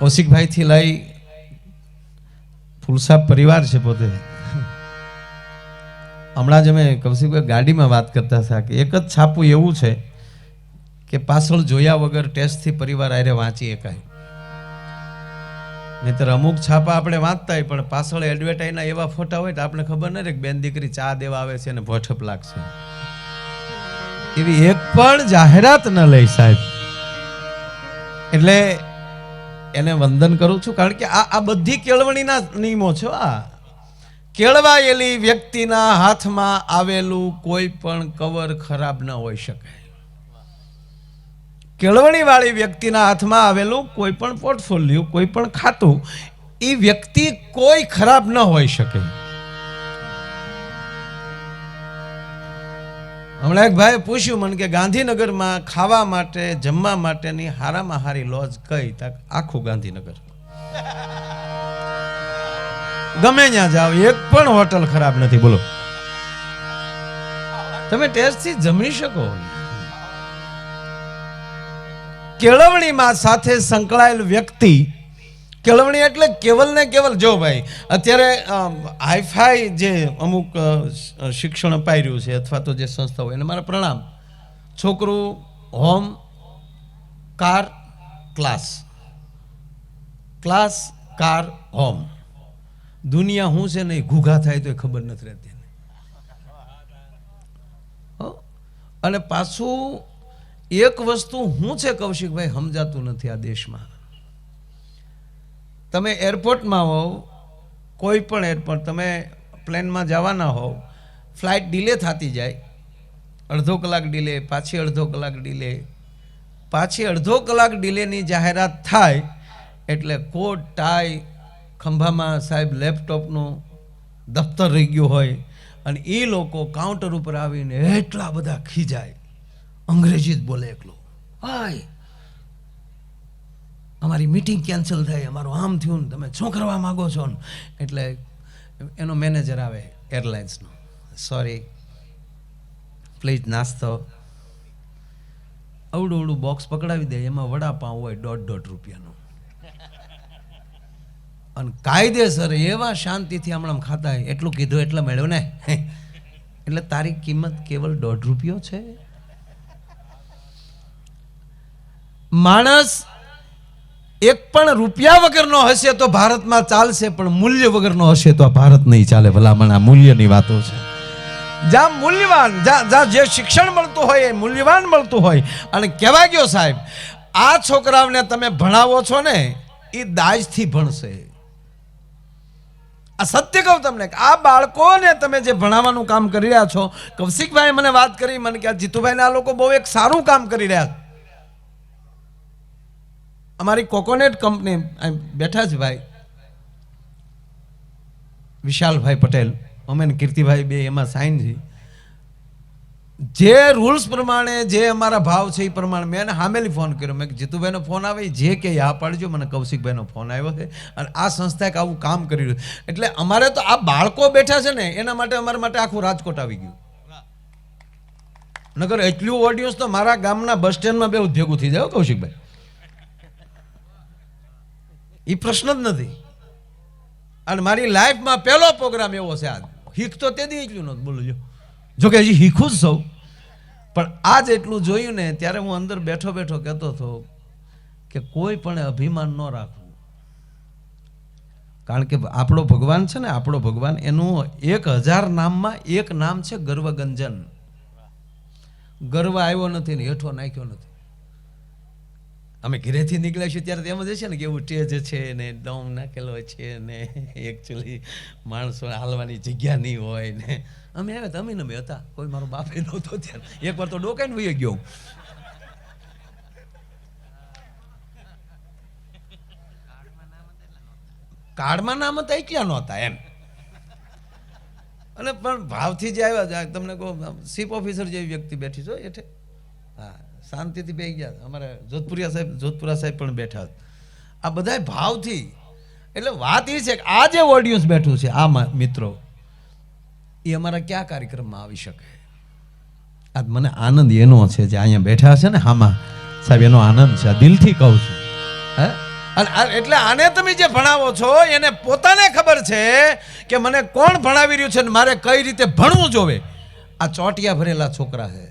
કૌશિકભાઈથી લઈ ફુલસાબ પરિવાર છે પોતે. હમણાં જ અમે કૌશિકભાઈ ગાડીમાં વાત કરતા હતા કે એક જ છાપું એવું છે કે પાછળ જોયા વગર ટેસ્ટથી પરિવાર આરે વાંચી શકાય નહીતર અમુક છાપા આપણે વાંચતા હોય પણ પાછળ એડવર્ટાઈઝના એવા ફોટા હોય તો આપણે ખબર નહીં કે બેન દીકરી ચા દેવા આવે છે અને ભોઠપ લાગશે. એવી એક પણ જાહેરાત ન લઈ સાહેબ. એટલે એને વંદન કરું છું, કારણ કે આ આ બધી કેળવણીના નિયમો છે આ. કેળવાયેલી વ્યક્તિના હાથમાં આવેલું કોઈ પણ કવર ખરાબ ન હોઈ શકે. કેળવણી વાળી વ્યક્તિના હાથમાં આવેલું કોઈ પણ પોર્ટફોલિયો, કોઈ પણ ખાતું એ વ્યક્તિ કોઈ ખરાબ ન હોઈ શકે. હમણાં એક ભાઈ પૂછ્યું મને કે ગાંધીનગરમાં ખાવા માટે, જમવા માટેની હારામાં હારી લોજ કઈ? તક આખું ગાંધીનગર. ગમે ત્યાં જાઓ, એક પણ હોટલ ખરાબ નથી, બોલો. તમે ટેસ્ટથી જમી શકો. કેળવણીમાં સાથે સંકળાયેલ વ્યક્તિ કેળવણી એટલે કેવલ ને કેવલ. જો ભાઈ, અત્યારે હાઈફાઈ જે અમુક શિક્ષણ અપાઈ રહ્યું છે અથવા તો જે સંસ્થા હોય, એને મારા પ્રણામ. છોકરું home car class class car home દુનિયા શું છે ને ઘૂઘા થાય તો એ ખબર નથી રહેતી. અને પાછું એક વસ્તુ હું છે કૌશિકભાઈ, સમજાતું નથી આ દેશમાં. તમે એરપોર્ટમાં હોવ, કોઈ પણ એરપોર્ટ, તમે પ્લેનમાં જવાના હોવ, ફ્લાઇટ ડિલે થતી જાય, અડધો કલાક ડિલે, પાછી અડધો કલાક ડિલે, પાછી અડધો કલાક ડિલેની જાહેરાત થાય, એટલે કોટ ટાઈ ખંભામાં સાહેબ લેપટોપનું દફતર રહી ગયું હોય, અને એ લોકો કાઉન્ટર ઉપર આવીને એટલા બધા ખીજાય. અંગ્રેજી જ બોલે એકલો. હાય અમારી મિટિંગ કેન્સલ થઈ અમારું આમ થયું તમે શું કરવા માગો છો એટલે એનો મેનેજર આવે એરલાઇન્સનો સોરી પ્લીઝ નાસ્તો. અવડું અવડું બોક્સ પકડાવી દે, એમાં વડાપાઉં હોય દોઢ દોઢ રૂપિયાનું. અને કાયદેસર એવા શાંતિથી હમણાં ખાતા એટલું કીધું, એટલે મેળવ્યો ને. એટલે તારી કિંમત કેવલ દોઢ રૂપિયો છે? માણસ એક પણ રૂપિયા વગરનો હશે તો ભારતમાં ચાલશે, પણ મૂલ્ય વગરનો હશે તો આ ભારત નહીં ચાલે. ભલામણ, આ મૂલ્યની વાતો છે. જ્યાં મૂલ્યવાન, જ્યાં જે શિક્ષણ મળતું હોય, એ મૂલ્યવાન મળતું હોય. અને કહેવા ગયો સાહેબ, આ છોકરાઓને તમે ભણાવો છો ને, એ દાજથી ભણશે. આ સત્ય કહું તમને કે આ બાળકોને તમે જે ભણાવવાનું કામ કરી રહ્યા છો કૌશિકભાઈ મને વાત કરી, મને કે જીતુભાઈને આ લોકો બહુ એક સારું કામ કરી રહ્યા છે. અમારી કોકોનેટ કંપની બેઠા છે ભાઈ. વિશાલભાઈ પટેલ, અમે કીર્તિભાઈ બે એમાં સાઈન છે. જે રૂલ્સ પ્રમાણે, જે અમારા ભાવ છે એ પ્રમાણે મેં હામેલી ફોન કર્યો. મેં જીતુભાઈનો ફોન આવે, જે કે આ પાડજો. મને કૌશિકભાઈનો ફોન આવ્યો છે. અને આ સંસ્થા આવું કામ કરી રહ્યું એટલે અમારે તો આ બાળકો બેઠા છે ને, એના માટે અમારા માટે આખું રાજકોટ આવી ગયું. નગર એટલું ઓડિયન્સ તો મારા ગામના બસ સ્ટેન્ડમાં બે ભેગું થઈ જાય કૌશિકભાઈ. એ પ્રશ્ન જ નથી. અને મારી લાઈફમાં પહેલો પ્રોગ્રામ એવો છે આજ. હીખ તો તે દી એટલું નહોતું, બોલું જો. જો હજી હીખું જ સૌ પણ આજ એટલું જોયું ને, ત્યારે હું અંદર બેઠો બેઠો કહેતો હતો કે કોઈ પણ અભિમાન ન રાખવું. કારણ કે આપણો ભગવાન છે ને, આપણો ભગવાન એનું એક હજાર નામમાં એક નામ છે ગર્વગંજન. ગર્વ આવ્યો નથી ને, હેઠો નાખ્યો નથી. અમે ઘરેથી નીકળ્યા છીએ ત્યારે એમ જ છે ને કે એવું ટેજ છે ને દમ નાખેલો છે ને એકચ્યુઅલી માણસો હાલવાની જગ્યા નહીં હોય ને. અમે આવ્યા તમે અમે હતા. કોઈ મારો બાપે નહોતો ત્યારે એકવાર તો ડોકાઈને વહી ગયો. કાર્ડમાં નામ હતા એકલા નહોતા એમ. અને પણ ભાવથી જે આવ્યા તમને કહો ચીફ ઓફિસર જેવી વ્યક્તિ બેઠી છો એઠે હા. શાંતિથી બે ગયા. અમારે જોધપુરિયા સાહેબ, જોધપુરા સાહેબ પણ બેઠા આ બધાય ભાવથી, એટલે વાત એ છે કે આ જે ઓડિયન્સ બેઠું છે, આ મિત્રો, એ અમારા કયા કાર્યક્રમમાં આવી શકે? આજ મને આનંદ એનો છે જે અહીંયા બેઠા છે ને, હામાં. સાહેબ, એનો આનંદ છે. આ દિલથી કહું છું. હે? આ- એટલે આને તમે જે ભણાવો છો, એને પોતાને ખબર છે કે મને કોણ ભણાવી રહ્યું છે ને મારે કઈ રીતે ભણવું જોવે? આ ચોટિયા ભરેલા છોકરા છે.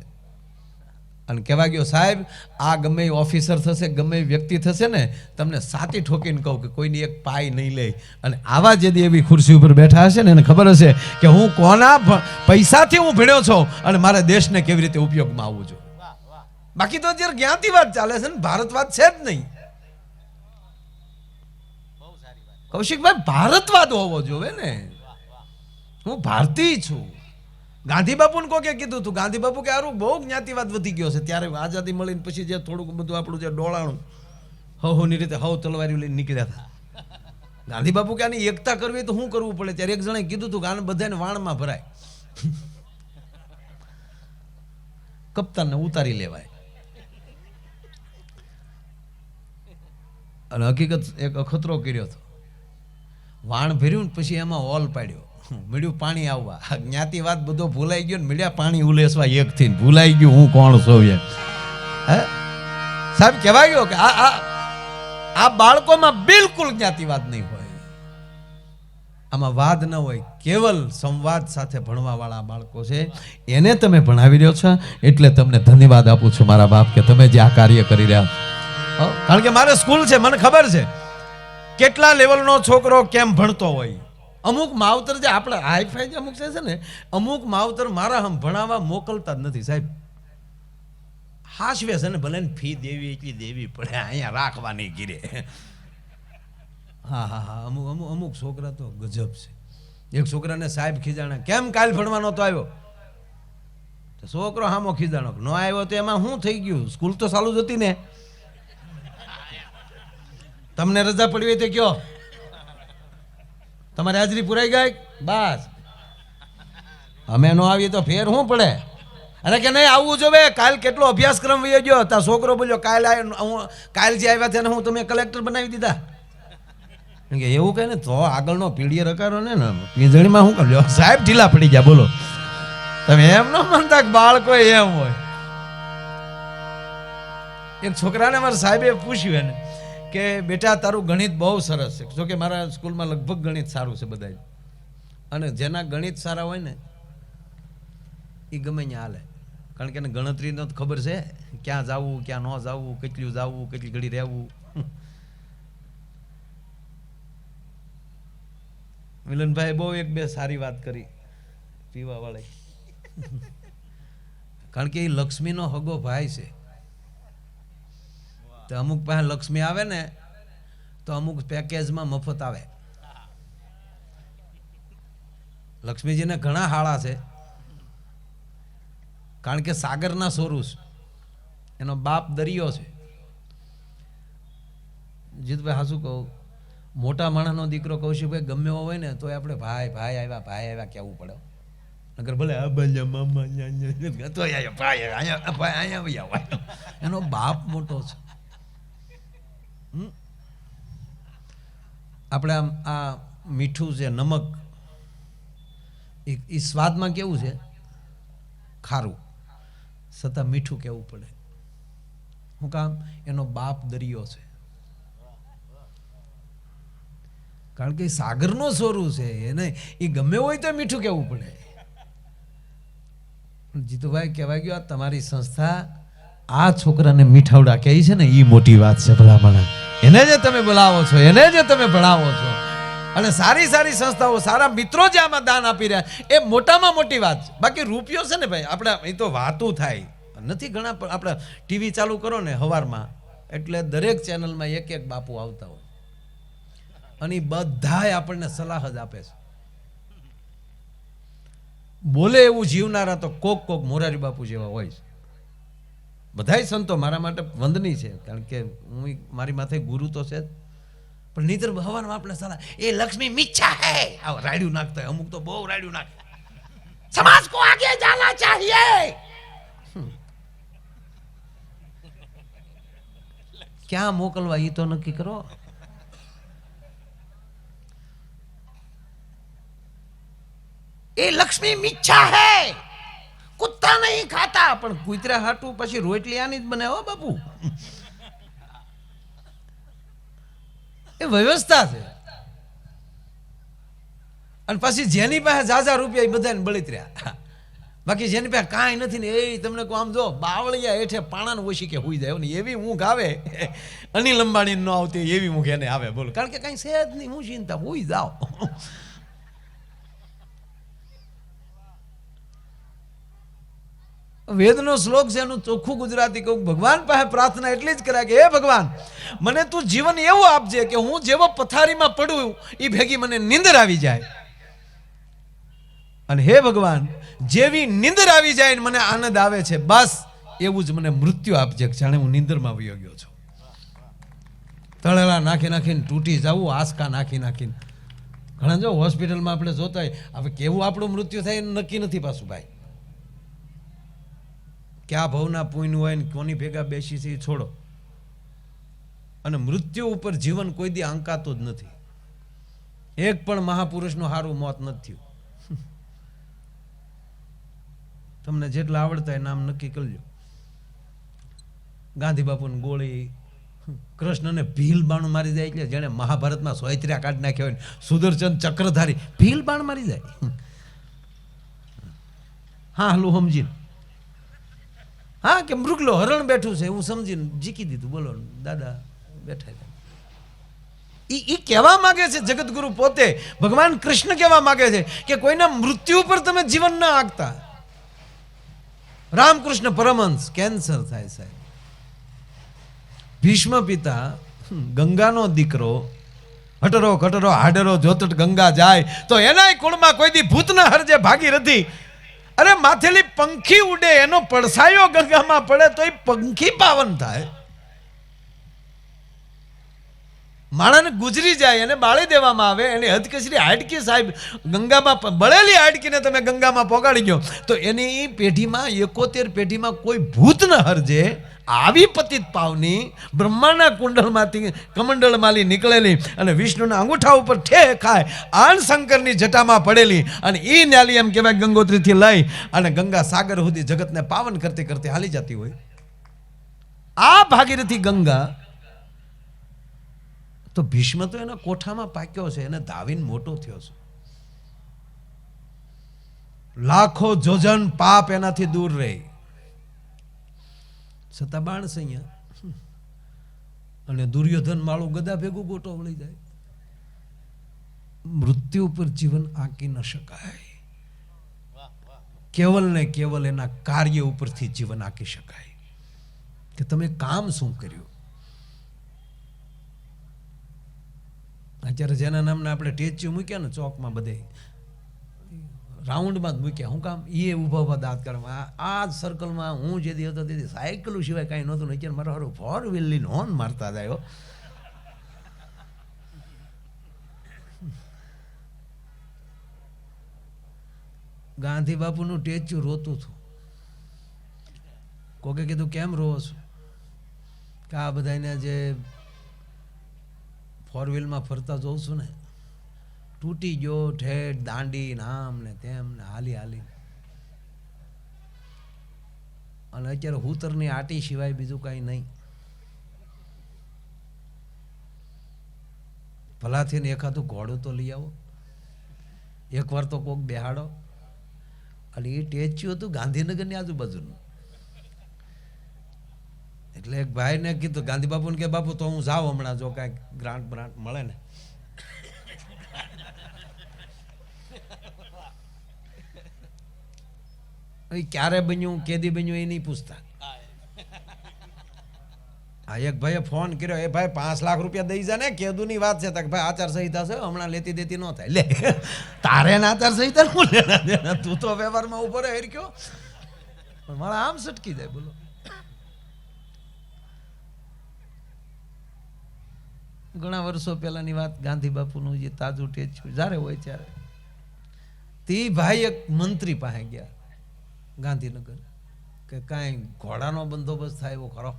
અને કહેવા ગયો, સાહેબ, આ ગમે એ ઓફિસર થશે, ગમે એ વ્યક્તિ થશે ને, તમને સાતી ઠોકીને કહું કે કોઈની એક પાય નહીં લે. અને આવા જેદી એવી ખુરશી ઉપર બેઠા હશે ને, એને ખબર હશે કે હું કોના પૈસાથી હું ભીડ્યો છું અને મારા દેશને કેવી રીતે ઉપયોગમાં આવવું જોઈએ. બાકી તો અત્યારે જ્ઞાતિ વાત ચાલે છે ને, ભારતવાદ છે જ નહીં. કૌશિકભાઈ, ભારતવાદ હોવો જોવે ને. હું ભારતીય છું. ગાંધી બાપુને કોકે કીધું હતું ગાંધી બાપુ કે આરું બહુ જ્ઞાતિવાદ વધી ગયો છે. ત્યારે આઝાદી મળીને પછી જે થોડુંક બધું આપણું જે ડોળાણું હવની રીતે હવ તલવારી લઈને નીકળ્યા હતા. ગાંધી બાપુ કે આની એકતા કરવી તો શું કરવું પડે? ત્યારે એક જણે કીધું હતું કે બધાને વાણમાં ભરાય. કપ્તાનને ઉતારી લેવાય. અને હકીકત એક અખતરો કર્યો હતો. વાણ ભર્યું ને પછી એમાં ઓલ પાડ્યો. મળ્યું પાણી આવવા. આ જ્ઞાતિવાદ બધો ભૂલાઈ ગયો ને મળ્યા પાણી ઉલેસવા એક થી ભૂલાઈ ગયું હું કોણ છું એમ. હે? સાહેબ, કહેવાય ગયો કે આ આ આ બાળકોમાં બિલકુલ જ્ઞાતિવાદ નહીં હોય. આમાં વાદ ન હોય, કેવલ સંવાદ સાથે ભણવાવાળા બાળકો છે. એને તમે ભણાવી રહ્યો છો, એટલે તમને ધન્યવાદ આપું છું મારા બાપ કે તમે જે આ કાર્ય કરી રહ્યા છો. કારણ કે મારે સ્કૂલ છે, મને ખબર છે. કેટલા લેવલનો છોકરો કેમ ભણતો હોય? અમુક માવતર જે આપણે હાઈફાઈ જે અમુક છે ને, અમુક માવતર મારા હમ ભણાવવા મોકલતા જ નથી. સાહેબ, હાશવે છે ને ભલે ફી દેવી એટલી દેવી પડે, અહીંયા રાખવાની ગીરે. હા હા હા, અમુક અમુક અમુક છોકરા તો ગજબ છે. એક છોકરાને સાહેબ ખીજાણા, કેમ કાલ ભણવાનો તો આવ્યો? તો છોકરો હામો ખીજાણો, ન આવ્યો તો એમાં શું થઈ ગયું? સ્કૂલ તો ચાલુ જ હતી ને. તમને રજા પડી હોય તો કયો તમારી હાજરી પુરાઈ ગઈ? બસ. અમે નો આવીએ તો ફેર શું પડે? અરે કે નહીં આવવું જોવે કાલ કેટલો અભ્યાસક્રમ વયો ગયો? તા છોકરો બોલ્યો, કાલ હું, કાલ જે આવ્યા છે ને હું તમે કલેક્ટર બનાવી દીધા. કે એવું કહે ને તો આગળનો પીડીએ રકારો ને પીંજણીમાં શું કર્યો સાહેબ, ઢીલા પડી ગયા, બોલો. તમે એમ ન માનતા બાળકો એમ હોય? એક છોકરાને મારા સાહેબે પૂછ્યું એને કે બેટા, તારું ગણિત બહુ સરસ છે. જોકે મારા સ્કૂલમાં લગભગ ગણિત સારું છે બધા અને જેના ગણિત સારા હોય ને એ ગમે ત્યાં હાલે. કારણ કે એને ગણતરીનો તો ખબર છે, ક્યાં જવું, ક્યાં ન જવું, કેટલું જવું, કેટલી ઘડી રહેવું. મિલનભાઈ બહુ એક બે સારી વાત કરી પીવા વાળી કારણ કે એ લક્ષ્મીનો હગો ભાઈ છે. તો અમુક પાસે લક્ષ્મી આવે ને, તો અમુક પેકેજમાં મફત આવે. લક્ષ્મીજીને ઘણા હાળા છે. કારણ કે સાગરના સોરુસ. એનો બાપ દરિયો છે. જીતભાઈ, હાસુ કહું, મોટા માણસનો દીકરો કૌશિકભાઈ ગમે હોય ને તો આપણે ભાઈ ભાઈ આવ્યા ભાઈ આવ્યા કહેવું પડે. નગર ભલે ભાઈ એનો બાપ મોટો છે? આપણે આમ આ મીઠું છે નમક, એ સ્વાદમાં કેવું છે? ખારું. છતાં મીઠું કેવું પડે. શું કામ? એનો બાપ દરિયો છે. કારણ કે સાગરનો સ્વરૂપ છે, એને એ ગમે હોય તો મીઠું કેવું પડે. જીતુભાઈ કહેવાય ગયો તમારી સંસ્થા આ છોકરાને મીઠાવડા કહે છે ને એ મોટી વાત છે ભલામણ. એને જે તમે બોલાવો છો, એને જે તમે ભણાવો છો. અને સારી સારી સંસ્થાઓ, સારા મિત્રો જે આમાં દાન આપી રહ્યા, એ મોટામાં મોટી વાત છે. બાકી રૂપિયો છે ને ભાઈ, આપણે એ તો વાતું થાય. નથી ઘણા, પણ આપણે ટીવી ચાલુ કરો ને હવારમાં, એટલે દરેક ચેનલમાં એક એક બાપુ આવતા હોય. અને એ બધાય આપણને સલાહ જ આપે છે. બોલે એવું જીવનારા તો કોક કોક મોરારી બાપુ જેવા હોય છે. બધાય સંતો મારા માટે વંદની છે, કારણ કે હું મારી માથે ગુરુ તો છે પણ નીતર ભગવાન આપણે સલાહ એ લક્ષ્મી મિચ્છા હે! આવ રાડ્યું નાખતા અમુક તો બહુ રાડ્યું નાખે. સમાજ કો આગે જાના ચાહીએ! ક્યાં મોકલવા એ તો નક્કી કરો? એ લક્ષ્મી મિચ્છા હે! કુત્તા નહીં ખાતા, પણ કૂતરા હાટું પછી રોટલી આની જ બને હો બાપુ. એ વ્યવસ્થા છે. અને પછી જેની પાસે ઝાઝા રૂપિયા એ બધાને બળિત રહ્યા. બાકી જેની પાસે કાંઈ નથી ને એ તમને કહું, આમ જો બાવળિયા હેઠે પાણાને ઓછી કે હોઈ જાય ને એવી ઊંઘ આવે. અનિલ અંબાણી ન આવતી એવી ઊંઘ એને આવે, બોલો. કારણ કે કાંઈ છે નહીં, હું ચિંતા, હોઈ જાઓ. વેદનો શ્લોક છે, એનું ચોખ્ખું ગુજરાતી કહું. ભગવાન પાસે પ્રાર્થના એટલી જ કર્યા કે, હે ભગવાન, મને તું જીવન એવું આપજે કે હું જેવો પથારીમાં પડું એ ભેગી મને નિંદર આવી જાય. અને હે ભગવાન, જેવી નિંદર આવી જાય ને મને આનંદ આવે છે, બસ એવું જ મને મૃત્યુ આપજે, જાણે હું નિંદરમાં વયો ગયો છું. તળેલા નાખી નાખીને તૂટી જવું આસકા નાખી નાખીને. ઘણા જો હોસ્પિટલમાં આપણે જોતા હવે કેવું આપણું મૃત્યુ થાય નક્કી નથી પાછું, ભાઈ. ક્યાં ભવના પુણ્ય હોય ને કોની ભેગા બેસી છે એ છોડો. અને મૃત્યુ ઉપર જીવન કોઈ દી આંકાતું જ નથી. એક પણ મહાપુરુષનું સારું મોત નથી થયું. તમને જેટલા આવડતા એ નામ નક્કી કરજો. ગાંધી બાપુની ગોળી, કૃષ્ણને ભીલ બાણું મારી જાય એટલે જેણે મહાભારતમાં સોયત્ર્યા કાઢી નાખ્યા હોય સુદર્શન ચક્રધારી ભીલ બાણ મારી જાય. હા, હલું સમજીને હા કે મૃગલો હરણ બેઠું છે એવું સમજીને જીકી દીધું. બોલો, દાદા બેઠા ઈ કહેવા માંગે છે જગતગુરુ પોતે, ભગવાન કૃષ્ણ કહેવા માંગે છે કે કોઈના મૃત્યુ પર તમે જીવન ના આંકતા રામકૃષ્ણ પરમહંસ, કેન્સર થાય સાહેબ. ભીષ્મ પિતા ગંગાનો દીકરો, હટરો કટરો હાડરો જોતટ ગંગા જાય, તો એનાય કુળમાં કોઈ દી ભૂતના હરજે ભાગીરથી અરે માથેલી પંખી ઉડે એનો પડસાયો ગંગામાં પડે તો એ પંખી પાવન થાય. માણસને ગુજરી જાય એને બાળી દેવામાં આવે એને હદકસરી હાડકી સાહેબ ગંગામાં બળેલી હાડકીને તમે ગંગામાં પોગાડી ગયો. તો એની પેઢીમાં એકોતેર પેઢીમાં કોઈ ભૂત ન હરજે. આવી પતિત પાવની બ્રહ્માના કુંડળમાંથી કમંડળમાંથી નીકળેલી અને વિષ્ણુના અંગૂઠા ઉપર ઠે ખાય આણ શંકરની જટામાં પડેલી અને એ ન્યાલી એમ કહેવાય ગંગોત્રીથી લઈ અને ગંગા સાગર સુધી જગતને પાવન કરતી કરતી હાલી જતી હોય. આ ભાગીરથી ગંગા તો ભીષ્મ તો એના કોઠામાં પાક્યો છે, એને ધાવીને મોટો થયો છે. લાખો જોજન પાપ એનાથી દૂર રહે. છતાં બાણસ અહીંયા અને દુર્યોધન માળું ગદા ભેગું ગોટો વળી જાય. મૃત્યુ ઉપર જીવન આંકી ન શકાય. કેવલ ને કેવલ એના કાર્ય ઉપરથી જીવન આંકી શકાય. કે તમે કામ શું કર્યું? અત્યારે જેના નામના આપણે ટેચ્યુ મૂક્યા ને ચોકમાં બધે, રાઉન્ડમાં જ મૂક્યા. હું કામ એ ઊભા ઊભા દાંત કરવા આ જ સર્કલમાં હું જે હતો તેથી સાયકલ સિવાય કાંઈ નહોતું નહીં અત્યારે મારો હારું ફોર વ્હીલની નોન મારતા હો. ગાંધી બાપુનું ટેચ્યુ રોતું હતું. કોકે કીધું, કેમ રોવો છો કે આ બધાને જે ફોર વ્હીલમાં ફરતા જોઉં છું ને, તૂટી ગયો ઠેઠ દાંડી નામ ને તેમ ને હાલી હાલી. અને અત્યારે હુતરની આટી સિવાય બીજું કાંઈ નહીં. ભલાથી ને એકાદું ઘોડું તો લઈ આવો. એકવાર તો કોક બેહાડો. અને એ ટેચ્યું હતું ગાંધીનગરની આજુબાજુનું. એટલે એક ભાઈને કીધું, ગાંધી બાપુને કે, બાપુ, તો હું જાઉં હમણાં, જો કાંઈક ગ્રાન્ટ બ્રાન્ટ મળે ને. ક્યારે બન્યું, કેદી બન્યું, એ નહીં પૂછતા. હા, એક ભાઈએ ફોન કર્યો, એ ભાઈ, પાંચ લાખ રૂપિયા દઈ જાય ને, કેદુની વાત છે. કે, ભાઈ આચાર સંહિતા છે, હમણાં લેતી દેતી ન થાય. લે, તારે ને આચાર સંહિતા તું તો વ્યવહારમાં ઊભો રહે હેરક્યો પણ મારા આમ સટકી જાય, બોલો. ઘણા વર્ષો પહેલાની વાત ગાંધી બાપુનું જે તાજું ટેચ્યું જ્યારે હોય ત્યારે. તે ભાઈ એક મંત્રી પાસે ગયા ગાંધીનગર કે કાંઈ ઘોડાનો બંદોબસ્ત થાય એવો ખરો?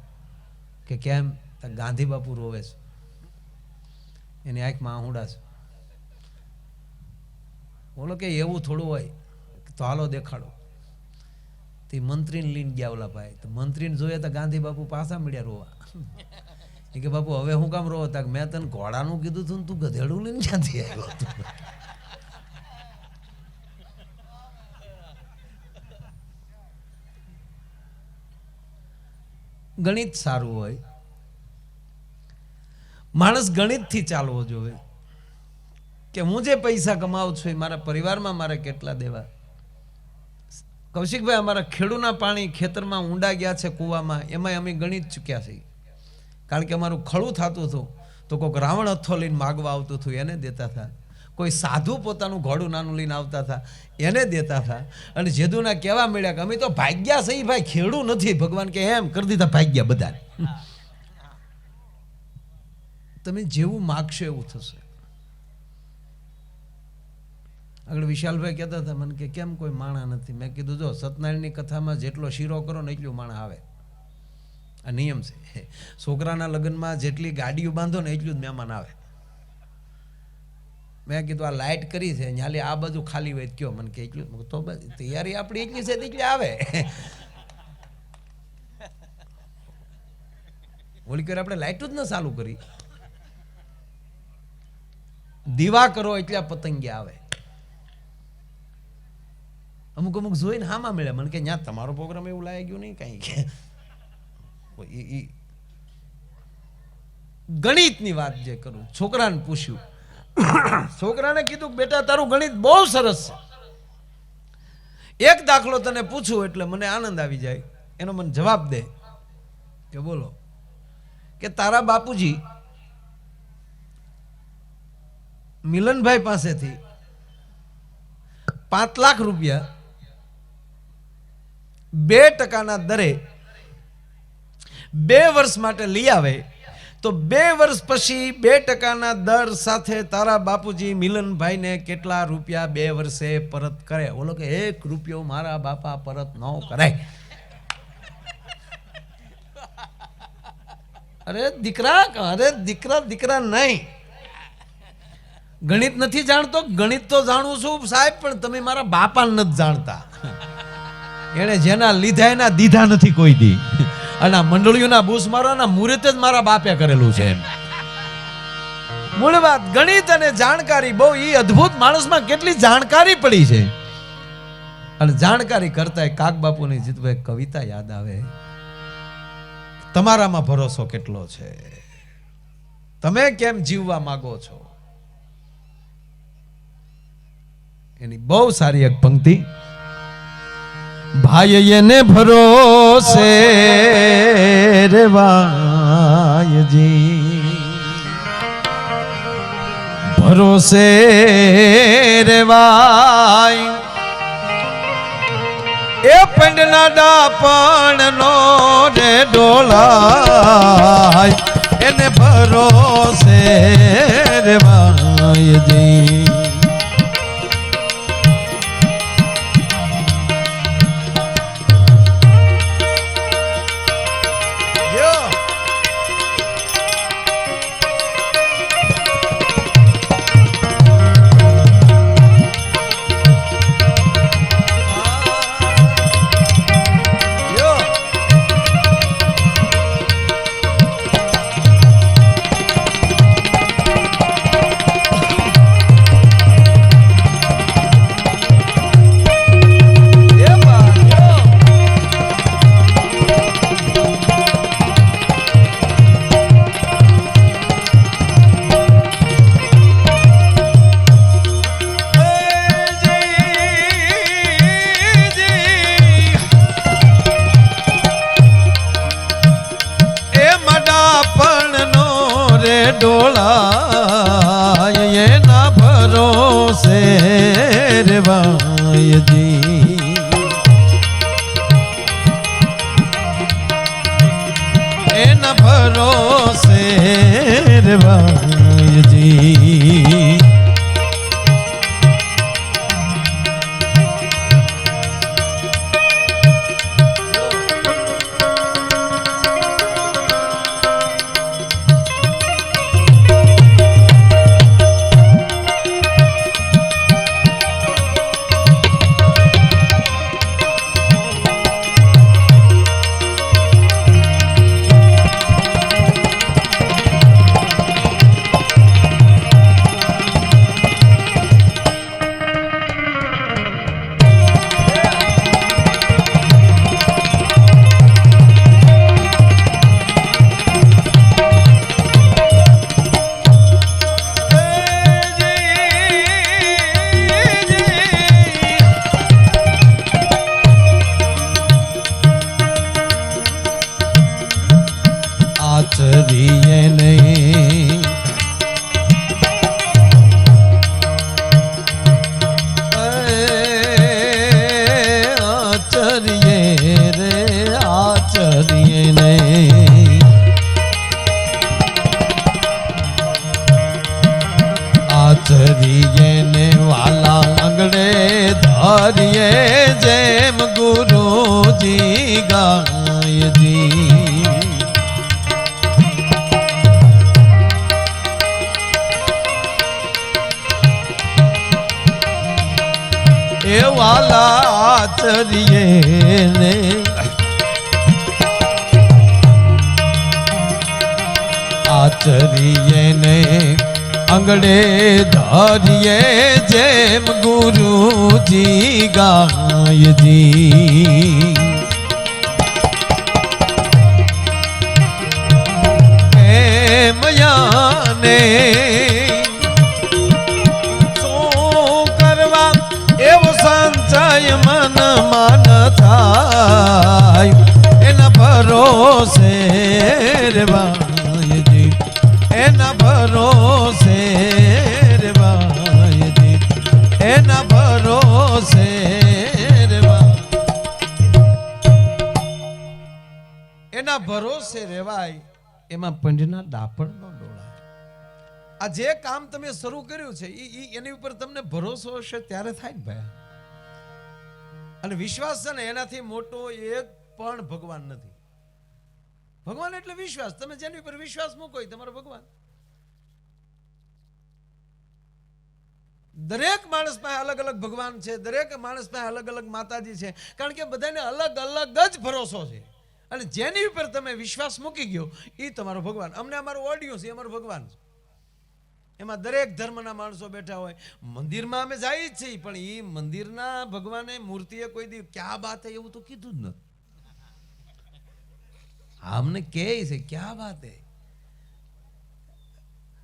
કે કેમ? ગાંધી બાપુ રોવે છે. એની આંખમાં આહુડા છે. બોલો કે એવું થોડું હોય તો હાલો દેખાડો. તે મંત્રીને લઈને ગયા ઓલા ભાઈ. તો મંત્રીને જોઈએ તો ગાંધી બાપુ પાછા મળ્યા રોવા. કે, બાપુ, હવે હું કામ રહો તા મેં તને ઘોડાનું કીધું હતું તું ગધેડું લઈને ક્યાંથી આવ્યો હતો? ગણિત સારું હોય. માણસ ગણિતથી ચાલવો જોઈએ. કે હું જે પૈસા કમાવું છું એ મારા પરિવારમાં મારે કેટલા દેવા? કૌશિકભાઈ, અમારા ખેડૂના પાણી ખેતરમાં ઊંડા ગયા છે કૂવામાં. એમાં અમે ગણિત ચૂક્યા છીએ. કારણ કે અમારું ખળું થતું હતું તો કોઈક રાવણ અથો લઈને માગવા આવતું હતું, એને દેતા હતા. કોઈ સાધુ પોતાનું ઘોડું નાનું લઈને આવતા હતા, એને દેતા હતા. અને જેદુના કહેવા મળ્યા કે અમે તો ભાગ્યા સહી ભાઈ, ખેડું નથી. ભગવાન કે એમ કરી દીધા ભાગ્યા બધાને. તમે જેવું માગશો એવું થશે. આગળ વિશાલભાઈ કહેતા હતા, મને કે કેમ કોઈ માણા નથી? મેં કીધું, જો સત્યનારાયણની કથામાં જેટલો શીરો કરો ને એટલું માણા આવે. આ નિયમ છે. છોકરાના લગ્નમાં જેટલી ગાડીઓ બાંધો ને એટલું જ મહેમાન આવે. મેં કીધું, આ લાઇટ કરી છે, ન્યાલી આ બાજુ ખાલી હોય કયો? મને કે, એટલું તો બસ, તૈયારી આપણી એટલી છે એટલી આવે. ઓલી કરી આપણે લાઇટ જ ન ચાલુ કરી. દીવા કરો એટલે પતંગિયા આવે. અમુક અમુક જોઈને હામાં મળે મને કે ત્યાં તમારો પ્રોગ્રામ એવું લાગ્યું ગયું નહીં કઈ? કે ઈ ગણિતની વાત જે કરું, છોકરાને પૂછ્યું. છોકરાને કીધું બેટા, તારું ગણિત બહુ સરસ છે. એક દાખલો તને પૂછું એટલે મને આનંદ આવી જાય. એનો મને જવાબ દે. કે બોલો, કે તારા બાપુજી મિલનભાઈ પાસેથી પાંચ લાખ રૂપિયા બે ટકાના દરે બે વર્ષ માટે લઈ આવે, તો બે વર્ષ પછી બે ટકાના દર સાથે તારા બાપુજી મિલનભાઈને કેટલા રૂપિયા બે વર્ષે પરત કરે? ઓલો કે એક રૂપિયો મારા બાપા પરત ન કરાય અરે દીકરા અરે દીકરા દીકરા નહીં. ગણિત નથી જાણતો? ગણિત તો જાણું છું સાહેબ, પણ તમે મારા બાપા નથી જાણતા. એણે જેના લીધા એના દીધા નથી કોઈ દી. અને આ મંડળીઓના બૂસ મારવાના મુહૂર્ત જ મારા બાપે કરેલું છે મૂળ વાત, ગણિત અને જાણકારી બહુ એ અદ્ભુત માણસમાં કેટલી જાણકારી પડી છે. અને જાણકારી કરતા કાક બાપુની જીતભાઈ કવિતા યાદ આવે. તમારામાં ભરોસો કેટલો છે? તમે કેમ જીવવા માંગો છો? એની બહુ સારી એક પંક્તિ. ભાઈ એને ભરોસે રેવાયજી. ભરોસે રેવાય. એ પંડના ડાપણ નો ને ડોલાય એને ભરોસે રેવાયજી. એના ભરોસે આચરીએ ને અંગડે ધારીએ, જેમ ગુરુજી ગાયજી મયાને શું કરવા? એવો સંચય મન માન થાય, એના ભરોસે રેવાયજી એના ભરોસે રેવાયજી એના ભરોસે રેવા એના ભરોસે રહેવાય એમાં પંજના દાપણ ન ડોળાય આ જે કામ તમે શરૂ કર્યું છે, ઈ એની ઉપર તમને ભરોસો હશે ત્યારે થાય ને ભાઈ. અને વિશ્વાસ છે ને એનાથી મોટો એક પણ ભગવાન નથી. ભગવાન એટલે વિશ્વાસ. તમે જેની ઉપર વિશ્વાસ મૂકો એ તમારો ભગવાન. દરેક માણસ પાસે અલગ અલગ ભગવાન છે, દરેક માણસ પાસે અલગ અલગ માતાજી છે. કારણ કે બધાને અલગ અલગ જ ભરોસો છે. અને જેની ઉપર તમે વિશ્વાસ મૂકી ગયો એ તમારો ભગવાન. અમને અમારું ઓડિયન્સ એ અમારો ભગવાન છે. એમાં દરેક ધર્મના માણસો બેઠા હોય. મંદિરમાં અમે જઈએ જ છીએ, પણ એ મંદિરના ભગવાને મૂર્તિએ કોઈ દી ક્યાં બાત હે એવું તો કીધું જ નથી. અમને કહે છે, ક્યાં બાત હે?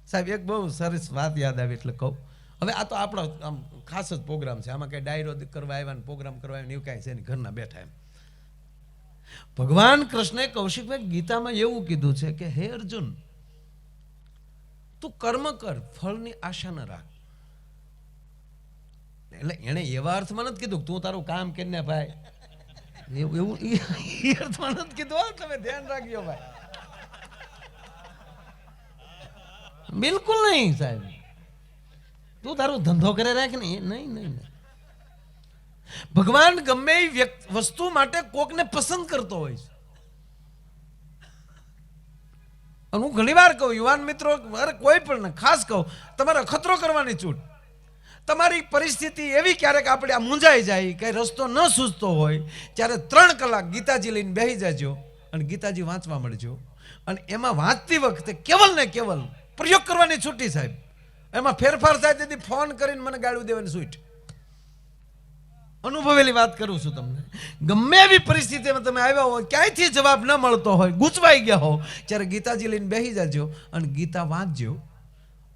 સાહેબ, એક બહુ સરસ વાત યાદ આવી એટલે કહું. હવે આ તો આપણો આમ ખાસ જ પ્રોગ્રામ છે. આમાં કઈ ડાયરો કરવા આવ્યા ને પ્રોગ્રામ કરવા આવ્યા એવું કાંઈ છે નહીં. ઘરના બેઠા એમ. ભગવાન કૃષ્ણે કૌશિકભાઈ ગીતામાં એવું કીધું છે કે, હે અર્જુન, તું કર્મ કર, ફળની આશા ન રાખ. એટલે એણે એવા અર્થમાં નથી કીધું કે તું તારું કામ કરીને ભાઈ. એવું એવું એ અર્થમાં નથી કીધું. તમે ધ્યાન રાખજો ભાઈ. બિલકુલ નહીં સાહેબ. તું તારો ધંધો કરે રાખ ને. નહીં નહીં ભગવાન ગમે એ વસ્તુ માટે કોકને પસંદ કરતો હોય છે. હું ઘણી વાર કહું, યુવાન મિત્રો અરે કોઈ પણ ખાસ કહું, તમારે ખતરો કરવાની છૂટ. તમારી પરિસ્થિતિ એવી ક્યારેક આપણે આ મૂંઝાઈ જાય, કઈ રસ્તો ન સૂઝતો હોય, ત્યારે ત્રણ કલાક ગીતાજી લઈને બેસી જાજો અને ગીતાજી વાંચવા મળજો. અને એમાં વાંચતી વખતે કેવલ ને કેવલ પ્રયોગ કરવાની છૂટી સાહેબ. એમાં ફેરફાર થાય તેથી ફોન કરીને મને ગાળું દેવાની છૂટ અનુભવેલી વાત કરું છું તમને. ગમે એવી પરિસ્થિતિમાં તમે આવ્યા હોય, ક્યાંયથી જવાબ ન મળતો હોય, ગૂંચવાઈ ગયા હો, ત્યારે ગીતાજી લઈને બેસી જાજો અને ગીતા વાંચજો.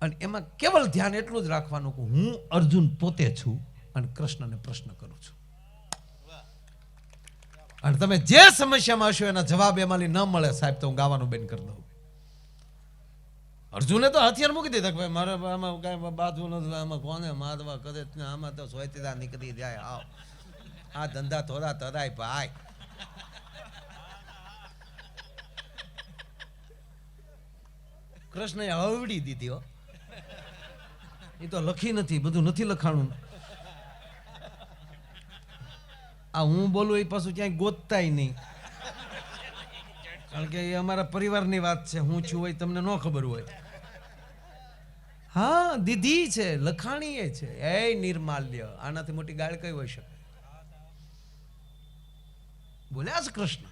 અને એમાં કેવલ ધ્યાન એટલું જ રાખવાનું કે હું અર્જુન પોતે છું અને કૃષ્ણને પ્રશ્ન કરું છું. અને તમે જે સમસ્યામાં હશો, એના જવાબ એમાંથી ન મળે સાહેબ, તો હું ગાવાનું બેન કરી દઉં. અર્જુને તો હથિયાર મૂકી દીધા ભાઈ મારે આમાં કાંઈ બાજુ નથી આમાં કોને મારવા કરે? આમાં તો સોયતીદા નીકળી જાય, આવ. આ ધંધા થોડા તરાય ભાઈ. કૃષ્ણએ હવડી દીધી હો. એ તો લખી નથી, બધું નથી લખાણું. આ હું બોલું એ પાછું ક્યાંય ગોતતાય નહીં. કારણ કે એ અમારા પરિવારની વાત છે. હું છું હોય, તમને ન ખબર હોય. હા દીધી છે લખાણી એ છે. એ નિર્માલ્ય. આનાથી મોટી ગાળ કઈ હોઈ શકે? બોલ્યા છે કૃષ્ણ?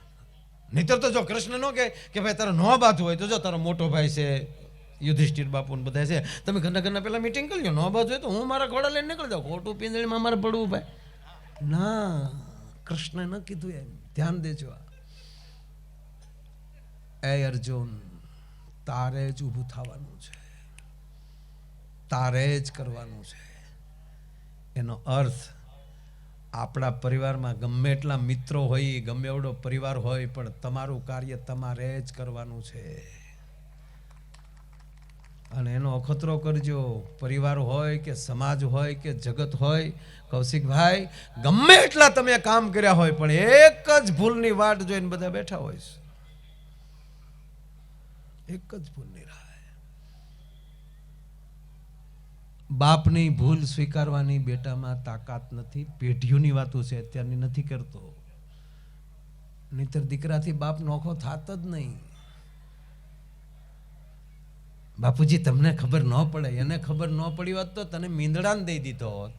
નહીતર તો જો કૃષ્ણ નો કે કે ભાઈ તારો ન બાજુ હોય તો જો તારો મોટો ભાઈ છે, યુધિષ્ઠિર બાપુ બધા છે. તમે ઘરના ઘરના પેલા મીટિંગ કરી લો નો બાજુ હોય તો હું મારા ઘોડા લઈને નીકળી જાઉં. ખોટું પિંજળીમાં મારે પડવું ભાઈ ના કૃષ્ણ ન કીધું એમ. ધ્યાન દેજો આ. એ અર્જુન, તારે જ ઊભું થવાનું છે. તારે જ કરવાનું છે. એનો અર્થ, આપણા પરિવારમાં ગમે એટલા મિત્રો હોય, ગમે એવડો પરિવાર હોય, પણ તમારું કાર્ય તમારે જ કરવાનું છે. અને એનો અખતરો કરજો. પરિવાર હોય કે સમાજ હોય કે જગત હોય, કૌશિકભાઈ, ગમે એટલા તમે કામ કર્યા હોય, પણ એક જ ભૂલની વાટ જોઈને બધા બેઠા હોય છે. એક જ ભૂલની રાહ. બાપની ભૂલ સ્વીકારવાની બેટામાં તાકાત નથી, પેઢીઓની વાતો છે, અત્યારની નથી કરતો. નહીતર દીકરાથી બાપ નોખો થાત જ નહીં. બાપુજી, તમને ખબર ન પડે, એને ખબર ન પડી હોત તો તને મીંદડાને દઈ દીધો હોત.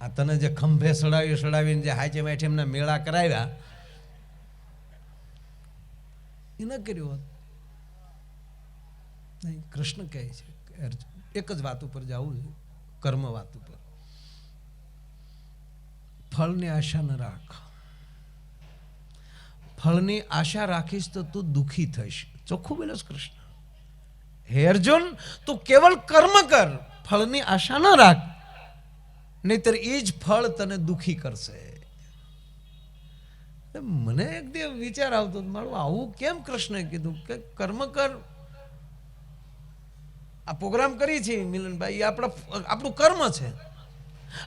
આ તને જે ખંભે સડાવી સડાવીને જે હાચે માઠે એમના મેળા કરાવ્યા એ ન કર્યું હોત. નહીં, કૃષ્ણ કહે છે એક જ વાત ઉપર જવું છે, કર્મ વાત ઉપર. ફળની આશા ન રાખ. ફળની આશા રાખીશ તો તું દુઃખી થઈશ. ચોખ્ખું બોલો કૃષ્ણ. હે અર્જુન, તું કેવલ કર્મ કર, ફળની આશા ન રાખ. નહીતર એ જ ફળ તને દુઃખી કરશે. મને એક દિવસ વિચાર આવતો મારું આવું કેમ કૃષ્ણ કીધું કે કર્મ કર. આ પ્રોગ્રામ કરી છે મિલનભાઈ આપણા આપણું કર્મ છે.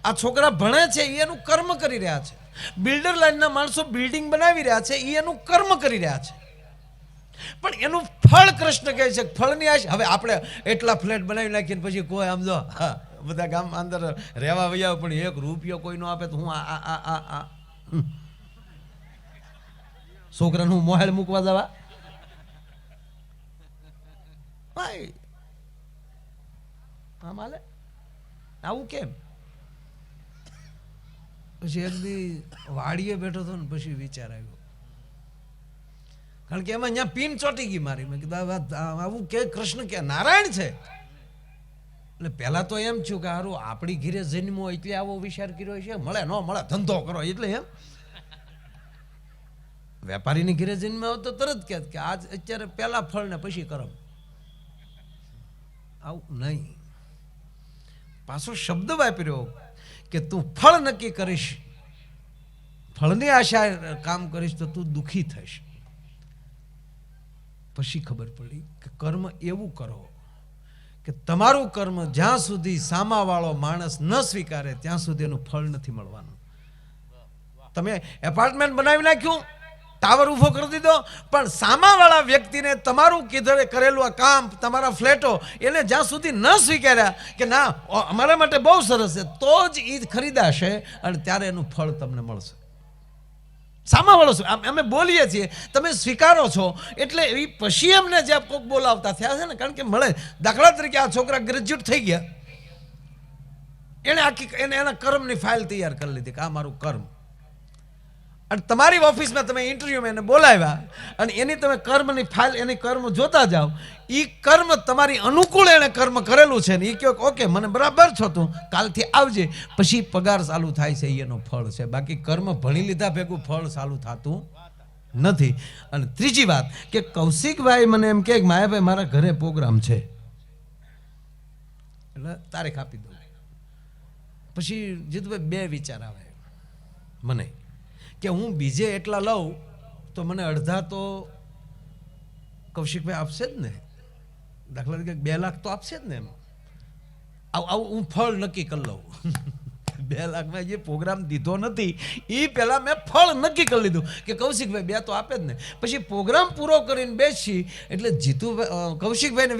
આ છોકરા ભણે છે, એ એનું કર્મ કરી રહ્યા છે. બિલ્ડર લાઈનના માણસો બિલ્ડિંગ બનાવી રહ્યા છે, એ એનું કર્મ કરી રહ્યા છે. પણ એનું ફળ કૃષ્ણ કહે છે, ફળની આશ, હવે આપણે એટલા ફ્લેટ બનાવી નાખીને પછી કોઈ આમ જો બધા ગામ અંદર રહેવા વૈયા પણ એક રૂપિયો કોઈ નો આપે તો હું આ આ આ આ. છોકરાને હું મોહેલ મૂકવા જવા. આવું કેમ? પછી એક દી વાડીએ બેઠો હતો ને પછી વિચાર આવ્યો. કારણ કે એમાં અહીંયા પીન ચોટી ગઈ મારી. મેં કીધું આવું કે કૃષ્ણ કે નારાયણ છે? એટલે પહેલા તો એમ થયું કે હારું, આપણી ઘીરે જન્મો એટલે આવો વિચાર કર્યો છે. મળે, ન મળે, ધંધો કરો. એટલે એમ વેપારીની ઘેરે જન્મ આવે તો તરત કહે કે આજ અત્યારે પહેલા ફળ ને પછી કરમ આવું નહીં. પાછો શબ્દ વાપર્યો કે તું ફળ નક્કી કરીશ, ફળની આશા કામ કરીશ તો તું દુઃખી થઈશ. પછી ખબર પડી કે કર્મ એવું કરો કે તમારું કર્મ જ્યાં સુધી સામાવાળો માણસ ન સ્વીકારે, ત્યાં સુધી એનું ફળ નથી મળવાનું. તમે એપાર્ટમેન્ટ બનાવી નાખ્યું? ટાવર ઊભો કરી દીધો. પણ સામાવાળા વ્યક્તિને તમારું કીધે કરેલું આ કામ, તમારા ફ્લેટો એને જ્યાં સુધી ન સ્વીકાર્યા કે ના અમારા માટે બહુ સરસ છે, તો જ એ ખરીદાશે અને ત્યારે એનું ફળ તમને મળશે. સામાવાળો શું અમે બોલીએ છીએ, તમે સ્વીકારો છો, એટલે એ પછી અમને જે કોક બોલાવતા થયા છે ને, કારણ કે મળે, દાખલા તરીકે આ છોકરા ગ્રેજ્યુએટ થઈ ગયા. એણે આખી, એને એના કર્મની ફાઇલ તૈયાર કરી લીધી કે આ મારું કર્મ. અને તમારી ઓફિસમાં તમે ઇન્ટરવ્યુમાં એને બોલાવ્યા અને એની તમે કર્મની ફાઇલ એની કર્મ જોતા જાઓ એ કર્મ તમારી અનુકૂળ એણે કર્મ કરેલું છે ને એ કહો ઓકે, મને બરાબર છો તું, કાલથી આવજે, પછી પગાર ચાલુ થાય છે એનો ફળ છે. બાકી કર્મ ભણી લીધા ભેગું ફળ ચાલુ થતું નથી. અને ત્રીજી વાત કે કૌશિકભાઈ મને એમ કે માયાભાઈ, મારા ઘરે પ્રોગ્રામ છે. એટલે તારીખ આપી દઉં. પછી જીતુભાઈ બે વિચાર આવે મને. કે હું બીજે એટલા લઉં, તો મને અડધા તો કૌશિકભાઈ આપશે જ ને. દાખલા તરીકે બે લાખ તો આપશે જ ને એમ. આવું આવું હું ફળ નક્કી કરી લઉં. બે લાખમાં જે પ્રોગ્રામ દીધો નથી, એ પહેલાં મેં ફળ નક્કી કરી લીધું કે કૌશિકભાઈ બે તો આપે જ ને. પછી પ્રોગ્રામ પૂરો કરીને બેસી, એટલે જીતુભાઈ કૌશિકભાઈને